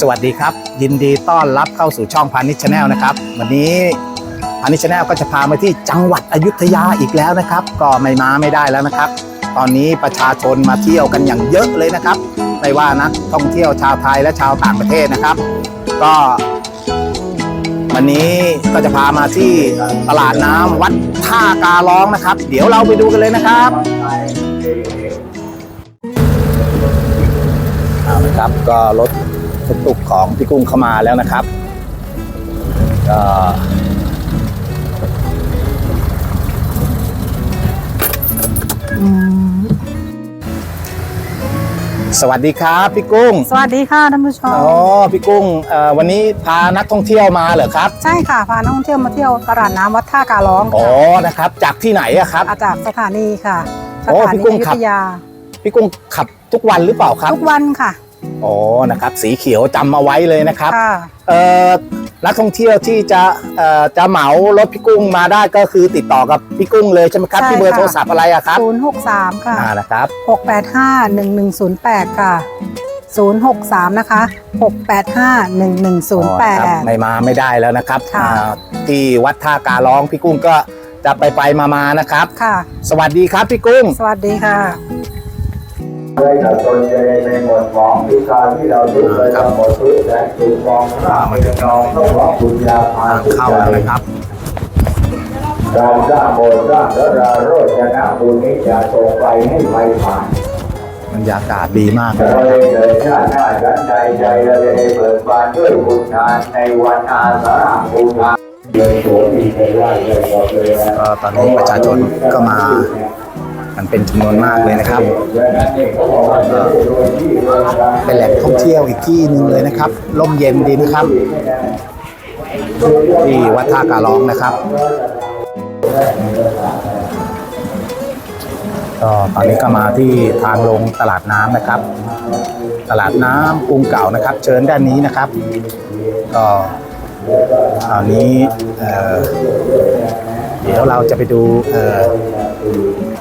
สวัสดีครับ ยินดีต้อนรับเข้าสู่ช่องพานิชแนลนะครับ วันนี้พานิชแนลก็จะพามาที่จังหวัดอยุธยาอีกแล้วนะครับ ก็ไม่มาไม่ได้แล้วนะครับ ตอนนี้ประชาชนมาเที่ยวกันอย่างเยอะเลยนะครับ ไม่ว่านักท่องเที่ยวชาวไทยและชาวต่างประเทศนะครับ ก็ วันนี้ก็จะพามาที่ตลาดน้ำวัดท่าการ้องนะครับ เดี๋ยวเราไปดูกันเลยนะครับเอาละครับก็รถ ตุกๆของพี่กุ้งเข้ามาแล้วนะครับก็สวัสดีครับพี่กุ้ง สวัสดีค่ะท่านผู้ชม อ๋อ พี่กุ้งเอ่อวันนี้พานักท่องเที่ยวมาเหรอครับ ใช่ค่ะ พานักท่องเที่ยวมาเที่ยวตลาดน้ำวัดท่าการร้องอ๋อค่ะนะครับ จากที่ไหนอะครับ อาจากสถานีค่ะ สโอ้ถาพี่นีกุ้องยุขับ ธยา พี่กุ้งขับทุกวันหรือเปล่าครับ ทุกวันค่ะ อ๋อนะครับ สีเขียวจำมาไว้เลยนะครับค่ะเอ่อนักท่องเที่ยวที่จะเอ่อจะเหมารถพี่กุ้งมาได้ก็คือติดต่อกับพี่กุ้งเลยใช่ไหมครับใช่ที่เบอร์ค่ะ โทรศัพท์อะไรอะครับ063ค่ะอ่านะครับ685 1108ค่ะ063นะคะ685อ๋อนะครับ1108ไม่มาไม่ได้แล้วนะครับค่ะ อ่าที่วัดท่าการร้องพี่กุ้งก็จะไปไปมามาๆนะครับ ค่ะ สวัสดีครับพี่กุ้ง สวัสดีค่ะ เลยกับตนจะได้ในหมดของวิชาที่เราทุกเลยทั้งหมดทุกและทุกกองข้ามันจะนองต้องหวังบุญญาภาทางเข้าแล้วนะครับการสร้างโบสถ์สร้างแล้วราโรจนะบุญนี้จะส่งไปให้ไปผ่านบรรยากาศดีมากเลยเกิดชาติหน้าชั้นใดใจเราจะได้เปิดบานด้วยบุญทานในวันอาสาฬหบูชาเลยโสมีไปไหว้เลยบอกเลยนะตอนนี้ประชาชนก็มา กันเป็นจำนวนมากเลยนะครับ เป็นแหล่งท่องเที่ยวอีกที่หนึ่งเลยนะครับร่มเย็นดีนะครับ ที่วัดท่าการ้องนะครับก็ตอนนี้ก็มาที่ทางลงตลาดน้ำนะครับ ตลาดน้ำกรุงเก่านะครับ เชิญด้านนี้นะครับ ก็คราวนี้เอ่อเดี๋ยวเราจะไปดูเอ่อ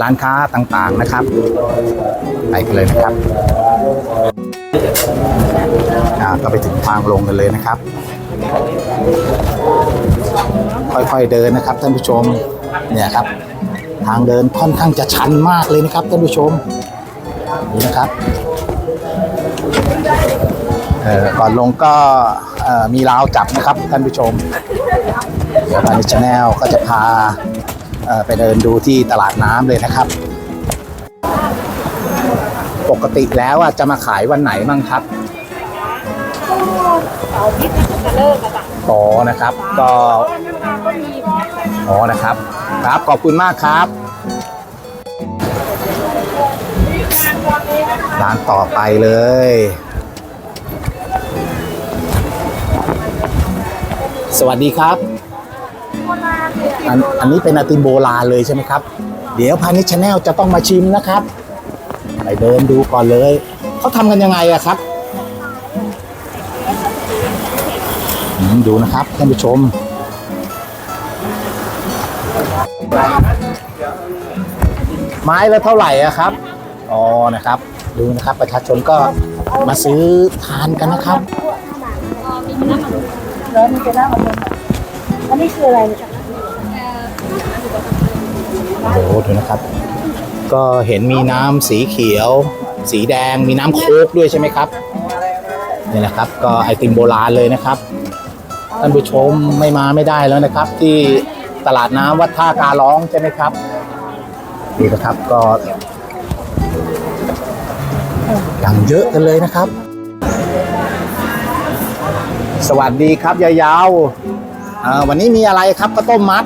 ร้านค้าต่างๆนะครับ ไปกันเลยนะครับอ่าก็ไปถึงทางลงกันเลยนะครับ ค่อยๆเดินนะครับท่านผู้ชมเนี่ยครับ ทางเดินค่อนข้างจะชันมากเลยนะครับท่านผู้ชมนี่นะครับเอ่อก่อนลงก็อ่อมีราวจับนะครับท่านผู้ชมเดี๋ยวพานิชแนลก็จะพา ไปเดินดูที่ตลาดน้ำเลยนะครับ ปกติแล้วอะจะมาขายวันไหนบ้างครับอ๋อนะครับ ก็อ๋อนะครับ ครับขอบคุณมากครับร้านต่อไปเลย สวัสดีครับ อันอันนี้เป็นไอติมโบราณเลยใช่ไหมครับ เดี๋ยวพานิชแนลจะต้องมาชิมนะครับ ไปเดินดูก่อนเลย เขาทำกันยังไงอะครับดูนะครับท่านผู้ชม ไม้ละเท่าไหร่อะครับ อ๋อนะครับ ดูนะครับประชาชนก็มาซื้อทานกันนะครับแล้วมีเป็นหน้ามันอันนี้คืออะไรเนี่ย โอ้โหดูนะครับ ก็เห็นมีน้ำสีเขียว สีแดงมีน้ำโค้กด้วยใช่ไหมครับนี่นะครับ ก็ไอติมโบราณเลยนะครับท่านผู้ชมไม่มาไม่ได้แล้วนะครับ ที่ตลาดน้ำวัดท่าการ้องใช่ไหมครับนี่นะครับก็อย่างเยอะกันเลยนะครับ สวัสดีครับยายยาววันนี้มีอะไรครับข้าวต้มมัด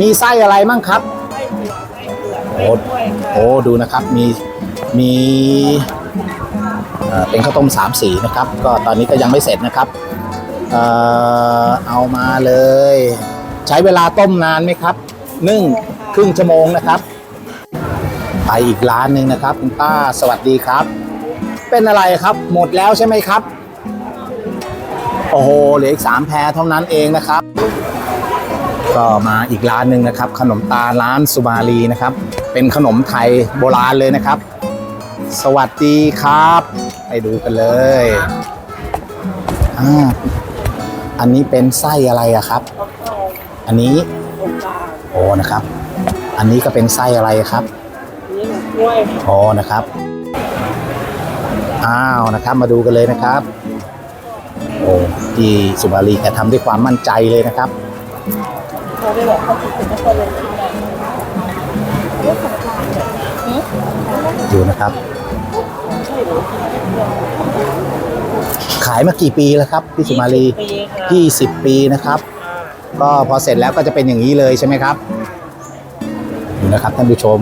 มีไส้อะไรมั่งครับโอ้โอ้ดูนะครับมีมีเป็นข้าวต้มสามสีนะครับ ก็ตอนนี้ก็ยังไม่เสร็จนะครับเออเอามาเลย ใช้เวลาต้มนานไหมครับนึ่งครึ่งชั่วโมงนะครับ ไปอีกร้านหนึ่งนะครับคุณป้าสวัสดีครับ เป็นอะไรครับหมดแล้วใช่ไหมครับ โอ้โหเหลืออีกสามแพรเท่านั้นเองนะครับ ก็มาอีกร้านหนึ่งนะครับ ขนมตาลร้านสุมาลีนะครับ เป็นขนมไทยโบราณเลยนะครับ สวัสดีครับ ไปดูกันเลยอ่าอันนี้เป็นไส้อะไรอะครับ อันนี้โอ้นะครับ อันนี้ก็เป็นไส้อะไรครับนี่หนูกล้วยค่ะอ๋อนะครับอ้าวนะครับ มาดูกันเลยนะครับโอ้ที่สุมาลีแกทำด้วยความมั่นใจเลยนะครับ เขาได้บอกเขาติดเป็นคนเลยดูนะครับ ขายมากี่ปีแล้วครับพี่สุมาลีปีค่ะยี่สิบปีนะครับ ก็พอเสร็จแล้วก็จะเป็นอย่างนี้เลยใช่ไหมครับดูนะครับท่านผู้ชม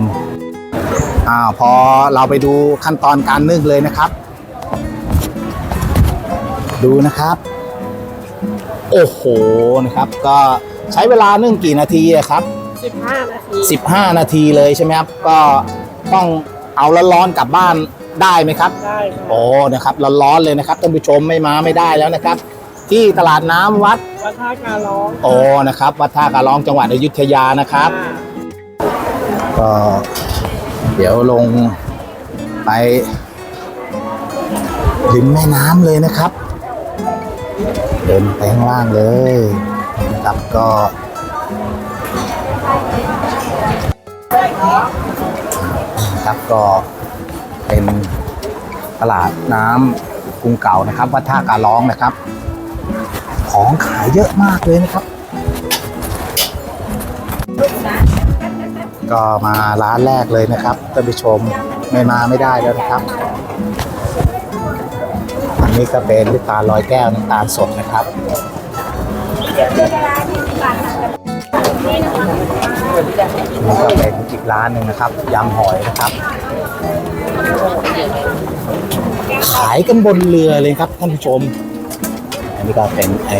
อ่าพอเราไปดูขั้นตอนการนึ่งเลยนะครับ ดูนะครับ โอ้โหนะครับก็ ใช้เวลานึ่งกี่นาทีอะครับสิบห้านาที15 นาทีเลยใช่ไหมครับ ก็ต้องเอาร้อนๆกลับบ้านได้ไหมครับ ได้ค่ะโอ้นะครับร้อนๆเลยนะครับท่านผู้ชมไม่มาไม่ได้แล้วนะครับ ที่ตลาดน้ำวัดวัฒนาการร้องโอ้นะครับ วัดท่าการร้องจังหวัดอยุธยานะครับค่ะก็เดี๋ยวลงไปริมแม่น้ำเลยนะครับ เดินไปข้างล่างเลย นะครับก็ครับก็เป็นตลาดน้ำกรุงเก่านะครับวัดท่าการร้องนะครับ ของขายเยอะมากเลยนะครับ ก็มาร้านแรกเลยนะครับท่านผู้ชมไม่มาไม่ได้แล้วนะครับ อันนี้ก็เป็นลูกตาลลอยแก้วน้ำตาลสดนะครับ ก็เป็นอีกร้านหนึ่งนะครับยำหอยนะครับ ขายกันบนเรือเลยครับท่านผู้ชม อันนี้ก็เป็นไอ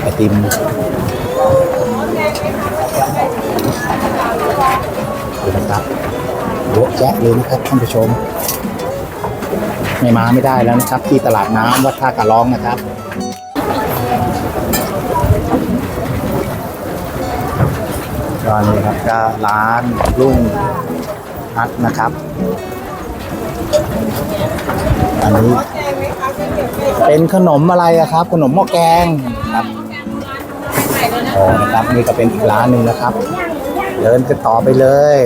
ไอติมดูนะครับเยอะแยะเลยนะครับท่านผู้ชม ไม่มาไม่ได้แล้วนะครับ ที่ตลาดน้ำวัดท่ากะร้องนะครับ ก็นี่ครับก็ร้านรุ่งนัดนะครับ อันนี้เป็นขนมอะไรอะครับ ขนมหม้อแกงครับอ๋อนะครับนี่ก็เป็นอีกร้านหนึ่งนะครับ เดินกันต่อไปเลย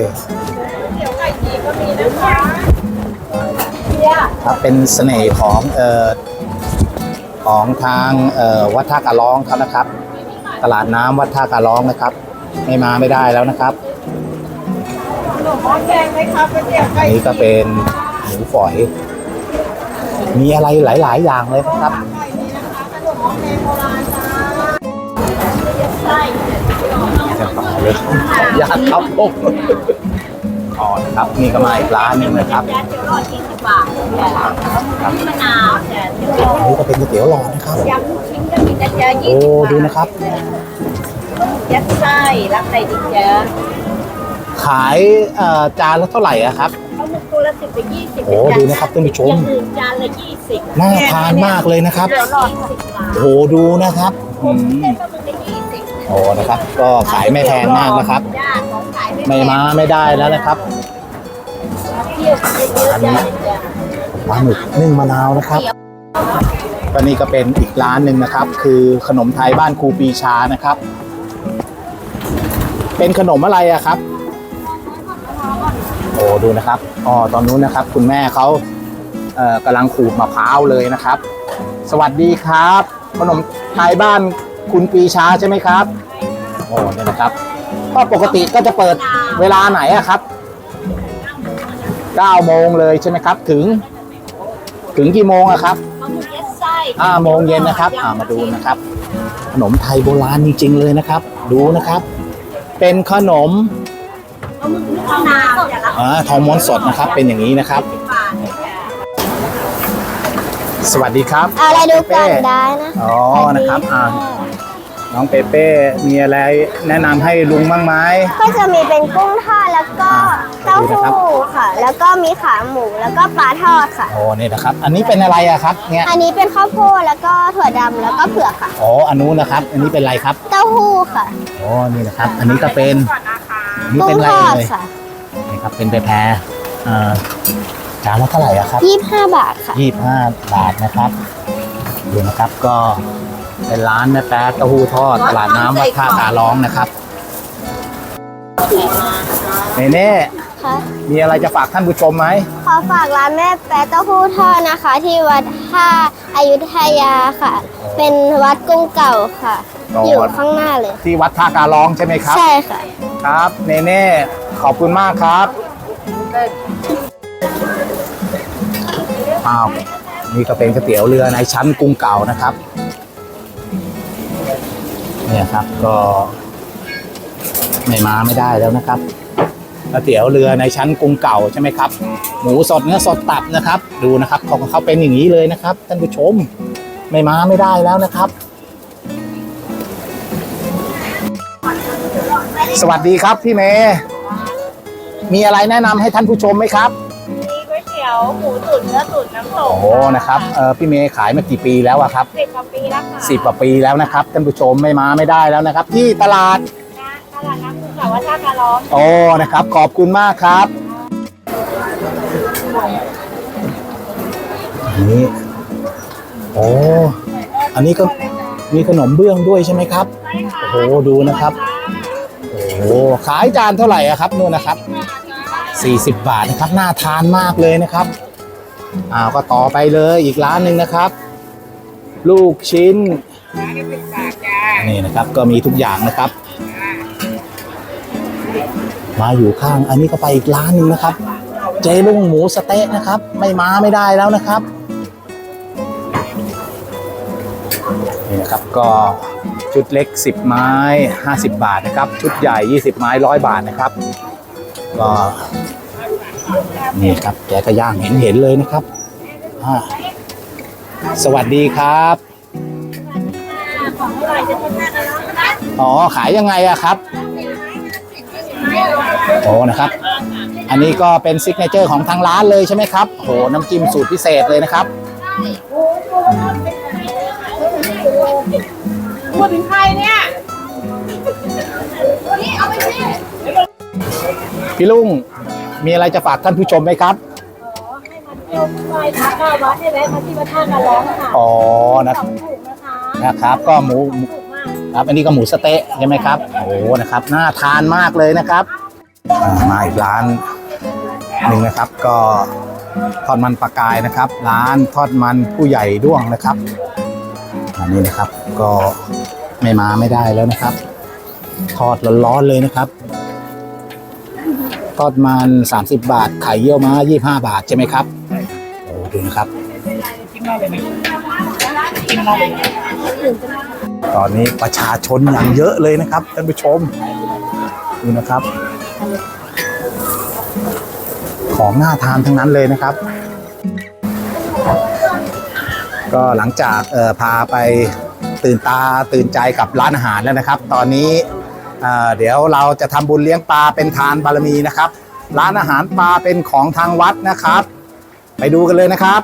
ครับเป็นเสน่ห์ของเอ่อของทางเอ่อวัดท่ากะร้องเขานะครับ ตลาดน้ำวัดท่ากะร้องนะครับ ไม่มาไม่ได้แล้วนะครับอันนี้ก็เป็นหมูฝอย มีอะไรหลาย ๆ อย่างเลยนะครับจะต่อเลยยากครับผมอ๋อนะครับนี่ก็มาอีกร้านหนึ่งนะครับเดี๋ยวรอดยี่สิบบาทแต่มะนาวแต่อันนี้ก็เป็นก๋วยเตี๋ยวหลอดนะครับยำลูกชิ้นก็มีนะจ๊ะยี่โอ้สิบบาทดูนะครับยัดไส้ รับอะไรดีจ๊ะขายเอ่อจานละเท่าไหร่อะครับ เขาหมึกตัวละสิบไปยี่สิบโอ้ดูนะครับท่านผู้ชม อย่างอื่นจานละยี่สิบน่าทานมากเลยนะครับ เดี๋ยวรอดสิบบาทโอ้โหดูนะครับอืมเส้นปลาหมึกละยี่สิบโอ้นะครับ ก็ขายไม่แพงมากนะครับ จ้าของขายไม่แพไม่งมาไม่ได้แล้วนะครับเที่ยวกันเยอะๆจ้าจ้ะปลาหมึกนึ่งมะนาวนะครับก็นี่ก็เป็นอีกร้านหนึ่งนะครับ คือขนมไทยบ้านครูปีชานะครับ เป็นขนมอะไรอะครับโอ้ดูนะครับอ๋อตอนนู้นนะครับ คุณแม่เขาเอ่อกำลังขูดมะพร้าวเลยนะครับ สวัสดีครับ ขนมไทยบ้านคุณปีชาใช่ไหมครับโอ้เนี่ยนะครับก็ปกติก็จะเปิดเวลาไหนอะครับ9โมงเลยใช่ไหมครับ ถึง ถึงกี่โมงอะครับปลาหมึกยัดไส้ห้าโมงเย็นนะครับ อ่ามาดูนะครับ ขนมไทยโบราณจริงๆเลยนะครับ ดูนะครับ เป็นขนมปลาหมึกมะนาวจะรับอ่าทองม้วนสดนะครับ เป็นอย่างนี้นะครับสิบบาทจ้ะสวัสดีครับเอาอะไรดูก่อนเป้ได้นะ อ๋อ นะครับ อ่า น้องเปเป้มีอะไรแนะนำให้ลุงบ้างไหม ก็จะมีเป็นกุ้งทอดแล้วก็อ่าเต้าดูนะครับหู้ค่ะ แล้วก็มีขาหมูแล้วก็ปลาทอดค่ะ โอ้นี่นะครับ อันนี้เป็นอะไรอะครับเนี่ยอันนี้เป็นข้าวโพดแล้วก็ถั่วดำแล้วก็เผือกค่ะ อ๋ออันนู้นนะครับ อันนี้เป็นอะไรครับเต้าหู้ค่ะอ๋อนี่นะครับ อันนี้ก็เป็นอันนี้กุ้เป็นงอะไรทอดเลยค่ะนี่ครับเป็นไปแพรอ่าจานละเท่าไหร่อะครับ 25บาทค่ะยี่ห้าบาทนะครับดูนะครับก็ เป็นร้านแม่แป๊ะเต้าหู้ทอดตลาดน้ำวัดท่าตาร้องนะครับเนเน่ค่ะมีมีอะไรจะฝากท่านผู้ชมไหมขอฝากร้านแม่แป๊ะเต้าหู้ทอดนะคะ ที่วัดท่าอายุทยาค่ะ เป็นวัดกุ้งเก่าค่ะ อยู่ข้างหน้าเลย ที่วัดท่าการร้องใช่ไหมครับ ใช่ค่ะ ครับเนเน่ขอบคุณมากครับอ้าวนี่ก็เป็นก๋วยเตี๋ยวเรือในชั้นกรุงเก่านะครับ เนี่ยครับก็ไม่มาไม่ได้แล้วนะครับก๋วยเตี๋ยวเรือในชั้นกรุงเก่าใช่ไหมครับ หมูสดเนื้อสดตับนะครับ ดูนะครับของเขาเป็นอย่างนี้เลยนะครับท่านผู้ชมไม่มาไม่ได้แล้วนะครับ สวัสดีครับพี่เมย์มีอะไรแนะนำให้ท่านผู้ชมไหมครับ ยเตี๋ยวหมูตุ๋นเนื้อตุ๋นน้ำตกโอ้โหนะครับเออพี่เมย์ขายมากี่ปีแล้วอะครับสิบกว่าปีแล้วค่ะสิบกว่าปีแล้วนะครับท่านผู้ชมไม่มาไม่ได้แล้วนะครับ ที่ตลาดนะตลาดน้ำคุณค่ะวัดท่าการร้องโอ้นะครับ ขอบคุณมากครับอันนี้โอ้อันนี้ก็มีขนมเบื้องด้วยใช่ไหมครับใช่ค่ะโอ้โหดูนะครับโอ้โหขายจานเท่าไหร่อะครับนู่นนะครับ 40 บาทนะครับน่าทานมากเลยนะครับอ้าวก็ต่อไปเลยอีกร้านหนึ่งนะครับ ลูกชิ้นนี่นะครับก็มีทุกอย่างนะครับ มาอยู่ข้างอันนี้ก็ไปอีกร้านหนึ่งนะครับ เจลุงหมูสเต๊ะนะครับ ไม่มาไม่ได้แล้วนะครับนี่นะครับก็ชุดเล็ก 10 ไม้ 50 บาทนะครับ ชุดใหญ่ 20 ไม้ร้อยบาทนะครับ ก็นี่ครับแกก็ย่างเห็นเห็นๆเลยนะครับอ่าสวัสดีครับของอร่อยจะเป็นท่าการร้องนะอ๋อขายยังไงอะครับโอ้นะครับ อันนี้ก็เป็นซิกเนเจอร์ของทางร้านเลยใช่ไหมครับโหน้ำจิ้มสูตรพิเศษเลยนะครับพูดถึงใครเนี่ย พี่ลุงมีอะไรจะฝากท่านผู้ชมไหมครับให้มาเที่ยวไหว้พระเก้าวัดให้แวะมาที่วัดท่าการร้องค่ะอ๋อนะของถูกนะคะนะครับ ก็หมูหมูถูกมาก ครับอันนี้ก็หมูสะเต๊ะใช่ไหมครับโอ้นะครับน่าทานมากเลยนะครับอ่ามาอีกร้านหนึ่งนะครับ ก็ทอดมันปลากายนะครับ ร้านทอดมันผู้ใหญ่ด้วงนะครับอันนี้นะครับก็ไม่มาไม่ได้แล้วนะครับ ทอดร้อนๆเลยนะครับ ทอดมัน 30 บาท ไข่เยี่ยวม้า 25 บาทใช่ไหมครับโอ้ดูนะครับ ตอนนี้ประชาชนอย่างเยอะเลยนะครับท่านผู้ชม ดูนะครับ ของน่าทานทั้งนั้นเลยนะครับ ก็หลังจากเอ่อพาไปตื่นตาตื่นใจกับร้านอาหารแล้วนะครับ ตอนนี้ เดี๋ยวเราจะทำบุญเลี้ยงปลาเป็นทานบารมีนะครับ ร้านอาหารปลาเป็นของทางวัดนะครับ ไปดูกันเลยนะครับ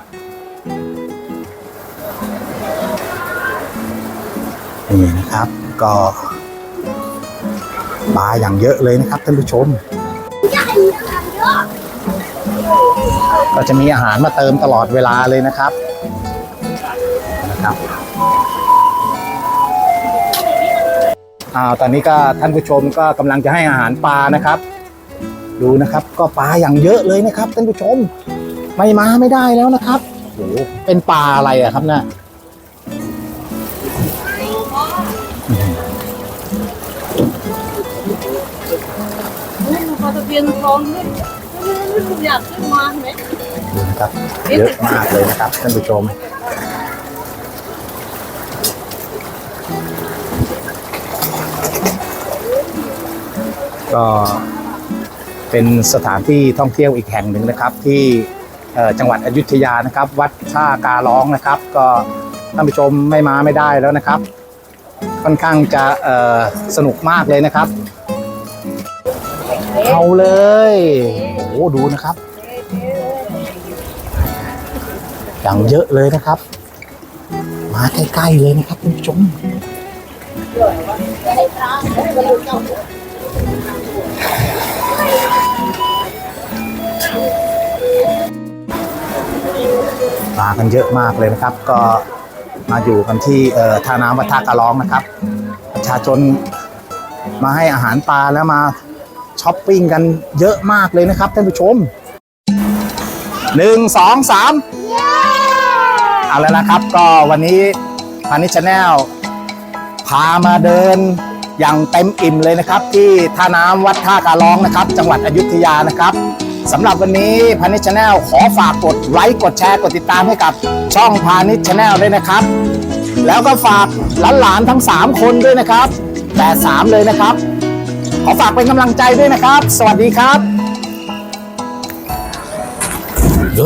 นี่นะครับก็ปลาอย่างเยอะเลยนะครับท่านผู้ชม ก็จะมีอาหารมาเติมตลอดเวลาเลยนะครับนะครับ อ้าวตอนนี้ก็ท่านผู้ชมก็กำลังจะให้อาหารปลานะครับ ดูนะครับ ก็ปลาอย่างเยอะเลยนะครับท่านผู้ชม ไม่มาไม่ได้แล้วนะครับโอ้โหเป็นปลาอะไรอะครับเนี่ยพอทะเบียนทองขึ้นอยากขึ้นมาไหมดูนะครับเยอะมากเลยนะครับท่านผู้ชม ก็เป็นสถานที่ท่องเที่ยวอีกแห่งหนึ่งนะครับ ที่จังหวัดอยุธยานะครับ วัดท่าการ้องนะครับ ก็ท่านผู้ชมไม่มาไม่ได้แล้วนะครับ ค่อนข้างจะสนุกมากเลยนะครับเอาเลยโอ้ดูนะครับ อย่างเยอะเลยนะครับ มาใกล้ๆเลยนะครับคุณผู้ชม มากันเยอะมากเลยนะครับ ก็มาอยู่กันที่เอ่อท่าน้ำวัดท่ากระร้องนะครับ ประชาชนมาให้อาหารปลาแล้วมาช้อปปิ้งกันเยอะมากเลยนะครับท่านผู้ชมหนึ่งสองสามเอาแล้วนะครับ ก็วันนี้พานิชแนลพามาเดินอย่างเต็มอิ่มเลยนะครับ ที่ท่าน้ำวัดท่ากระร้องนะครับ จังหวัดอยุธยานะครับ สำหรับวันนี้พานิชแนลขอฝากกดไลค์กดแชร์กดติดตามให้กับช่องพานิชแนลด้วยนะครับ แล้วก็ฝากหลานๆทั้ง 3 คนด้วยนะครับ แต่ 3 เลยนะครับ ขอฝากเป็นกำลังใจด้วยนะครับ สวัสดีครับ